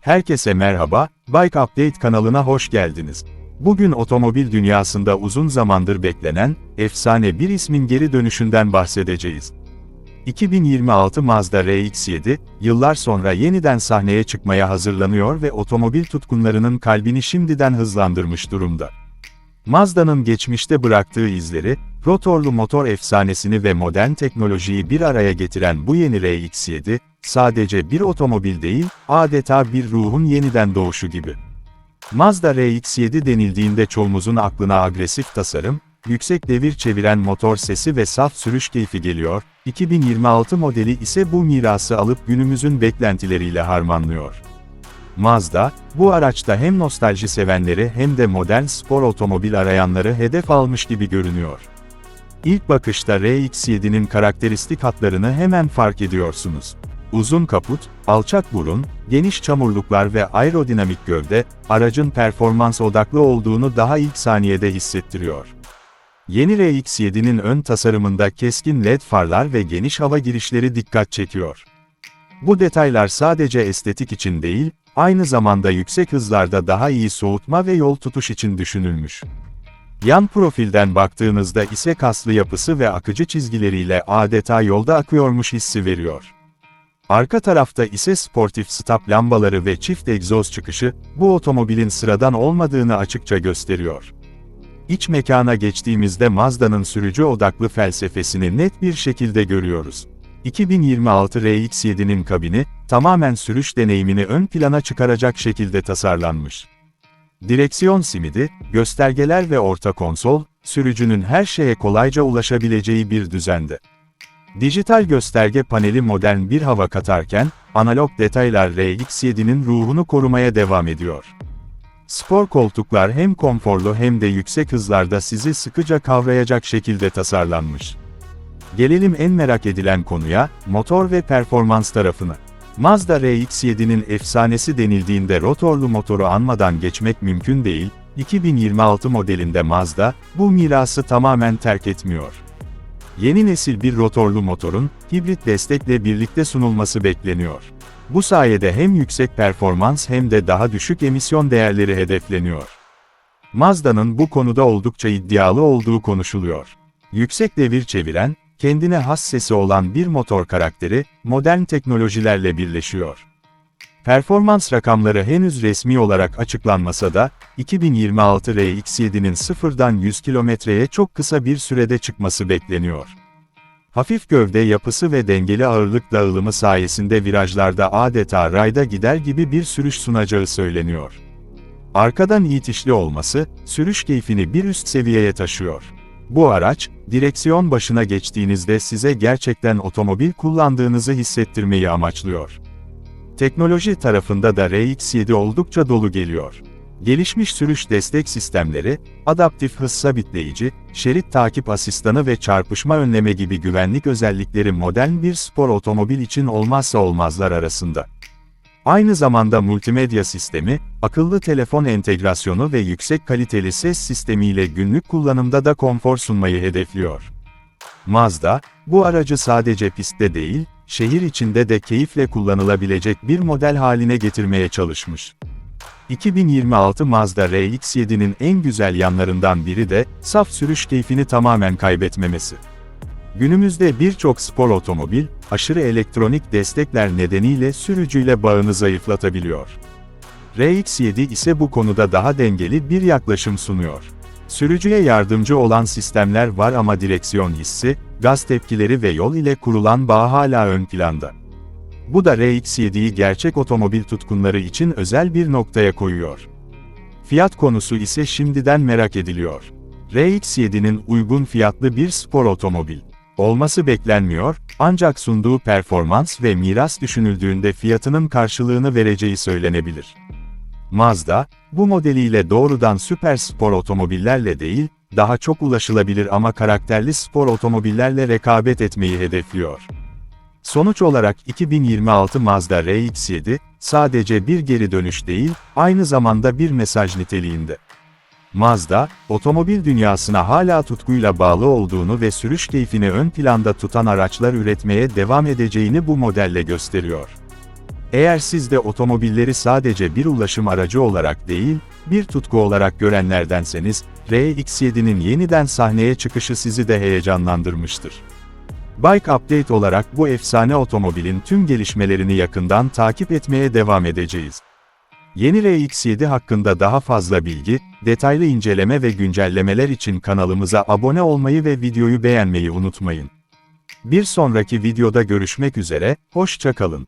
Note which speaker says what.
Speaker 1: Herkese merhaba, Bike Update kanalına hoş geldiniz. Bugün otomobil dünyasında uzun zamandır beklenen, efsane bir ismin geri dönüşünden bahsedeceğiz. 2026 Mazda RX-7, yıllar sonra yeniden sahneye çıkmaya hazırlanıyor ve otomobil tutkunlarının kalbini şimdiden hızlandırmış durumda. Mazda'nın geçmişte bıraktığı izleri, rotorlu motor efsanesini ve modern teknolojiyi bir araya getiren bu yeni RX-7, sadece bir otomobil değil, adeta bir ruhun yeniden doğuşu gibi. Mazda RX-7 denildiğinde çoğumuzun aklına agresif tasarım, yüksek devir çeviren motor sesi ve saf sürüş keyfi geliyor, 2026 modeli ise bu mirası alıp günümüzün beklentileriyle harmanlıyor. Mazda, bu araçta hem nostalji sevenleri hem de modern spor otomobil arayanları hedef almış gibi görünüyor. İlk bakışta RX-7'nin karakteristik hatlarını hemen fark ediyorsunuz. Uzun kaput, alçak burun, geniş çamurluklar ve aerodinamik gövde, aracın performans odaklı olduğunu daha ilk saniyede hissettiriyor. Yeni RX-7'nin ön tasarımında keskin led farlar ve geniş hava girişleri dikkat çekiyor. Bu detaylar sadece estetik için değil, aynı zamanda yüksek hızlarda daha iyi soğutma ve yol tutuş için düşünülmüş. Yan profilden baktığınızda ise kaslı yapısı ve akıcı çizgileriyle adeta yolda akıyormuş hissi veriyor. Arka tarafta ise sportif stop lambaları ve çift egzoz çıkışı, bu otomobilin sıradan olmadığını açıkça gösteriyor. İç mekana geçtiğimizde Mazda'nın sürücü odaklı felsefesini net bir şekilde görüyoruz. 2026 RX-7'nin kabini, tamamen sürüş deneyimini ön plana çıkaracak şekilde tasarlanmış. Direksiyon simidi, göstergeler ve orta konsol, sürücünün her şeye kolayca ulaşabileceği bir düzende. Dijital gösterge paneli modern bir hava katarken, analog detaylar RX-7'nin ruhunu korumaya devam ediyor. Spor koltuklar hem konforlu hem de yüksek hızlarda sizi sıkıca kavrayacak şekilde tasarlanmış. Gelelim en merak edilen konuya, motor ve performans tarafına. Mazda RX-7'nin efsanesi denildiğinde rotorlu motoru anmadan geçmek mümkün değil, 2026 modelinde Mazda, bu mirası tamamen terk etmiyor. Yeni nesil bir rotorlu motorun, hibrit destekle birlikte sunulması bekleniyor. Bu sayede hem yüksek performans hem de daha düşük emisyon değerleri hedefleniyor. Mazda'nın bu konuda oldukça iddialı olduğu konuşuluyor. Yüksek devir çeviren, kendine has sesi olan bir motor karakteri, modern teknolojilerle birleşiyor. Performans rakamları henüz resmi olarak açıklanmasa da, 2026 RX-7'nin sıfırdan 100 kilometreye çok kısa bir sürede çıkması bekleniyor. Hafif gövde yapısı ve dengeli ağırlık dağılımı sayesinde virajlarda adeta rayda gider gibi bir sürüş sunacağı söyleniyor. Arkadan itişli olması, sürüş keyfini bir üst seviyeye taşıyor. Bu araç, direksiyon başına geçtiğinizde size gerçekten otomobil kullandığınızı hissettirmeyi amaçlıyor. Teknoloji tarafında da RX-7 oldukça dolu geliyor. Gelişmiş sürüş destek sistemleri, adaptif hız sabitleyici, şerit takip asistanı ve çarpışma önleme gibi güvenlik özellikleri modern bir spor otomobil için olmazsa olmazlar arasında. Aynı zamanda multimedya sistemi, akıllı telefon entegrasyonu ve yüksek kaliteli ses sistemiyle günlük kullanımda da konfor sunmayı hedefliyor. Mazda, bu aracı sadece pistte değil, şehir içinde de keyifle kullanılabilecek bir model haline getirmeye çalışmış. 2026 Mazda RX-7'nin en güzel yanlarından biri de, saf sürüş keyfini tamamen kaybetmemesi. Günümüzde birçok spor otomobil, aşırı elektronik destekler nedeniyle sürücüyle bağını zayıflatabiliyor. RX-7 ise bu konuda daha dengeli bir yaklaşım sunuyor. Sürücüye yardımcı olan sistemler var ama direksiyon hissi, gaz tepkileri ve yol ile kurulan bağ hala ön planda. Bu da RX-7'yi gerçek otomobil tutkunları için özel bir noktaya koyuyor. Fiyat konusu ise şimdiden merak ediliyor. RX-7'nin uygun fiyatlı bir spor otomobil olması beklenmiyor, ancak sunduğu performans ve miras düşünüldüğünde fiyatının karşılığını vereceği söylenebilir. Mazda, bu modeliyle doğrudan süper spor otomobillerle değil, daha çok ulaşılabilir ama karakterli spor otomobillerle rekabet etmeyi hedefliyor. Sonuç olarak 2026 Mazda RX-7, sadece bir geri dönüş değil, aynı zamanda bir mesaj niteliğinde. Mazda, otomobil dünyasına hala tutkuyla bağlı olduğunu ve sürüş keyfini ön planda tutan araçlar üretmeye devam edeceğini bu modelle gösteriyor. Eğer siz de otomobilleri sadece bir ulaşım aracı olarak değil, bir tutku olarak görenlerdenseniz, RX-7'nin yeniden sahneye çıkışı sizi de heyecanlandırmıştır. Bike Update olarak bu efsane otomobilin tüm gelişmelerini yakından takip etmeye devam edeceğiz. Yeni RX-7 hakkında daha fazla bilgi, detaylı inceleme ve güncellemeler için kanalımıza abone olmayı ve videoyu beğenmeyi unutmayın. Bir sonraki videoda görüşmek üzere, hoşça kalın.